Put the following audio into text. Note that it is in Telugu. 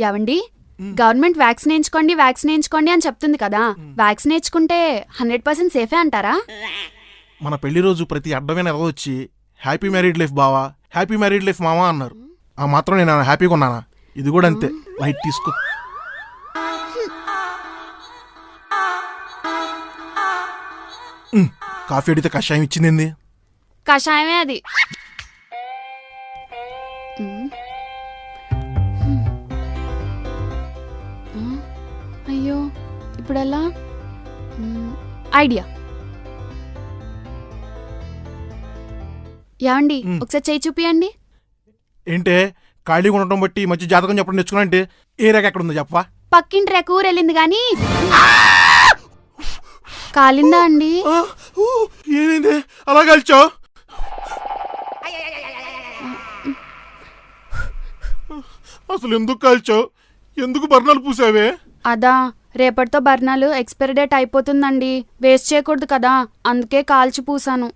ఏవండి గవర్నమెంట్ వ్యాక్సిన్ వేయించుకోండి వ్యాక్సిన్ వేయించుకోండి అని చెప్తుంది కదా. వ్యాక్సిన్ వేయించుకుంటే హండ్రెడ్ పర్సెంట్ సేఫే అంటారా? మన పెళ్ళి రోజు ప్రతి అడ్డమైన ఎదవ వచ్చి హ్యాపీ మ్యారీడ్ లైఫ్ బావా హ్యాపీ మ్యారీడ్ లైఫ్ మావా అన్నారు. ఆ మాత్రం నేను హ్యాపీగా ఉన్నానా? ఇది కూడా అంతే. లైట్ తీసుకో. కాఫీ అడిగితే కషాయం ఇచ్చింది కషాయమే అది. అయ్యో ఇప్పుడు ఎలా మ్మ్. ఐడియా. మ్మ్. ఒకసారి చేయి చూపియండి. ఏంటే ఖాళీగా ఉండటం బట్టి మధ్య జాతకం చెప్పడం నేర్చుకున్నా అంటే ఏ రేఖ ఎక్కడ ఉందో చెప్పవా? పక్కింటి రేకు ఊరు వెళ్ళింది కానీ కాలిందా అండి? ఏమైంది? అలా కలిచావు? అసలు ఎందుకు కాల్చావు? ఎందుకు బర్ణాలు పూసావే? అదా రేపటితో బర్ణాలు ఎక్స్పైరీ డేట్ అయిపోతుందండి. వేస్ట్ చేయకూడదు కదా అందుకే కాల్చి పూసాను.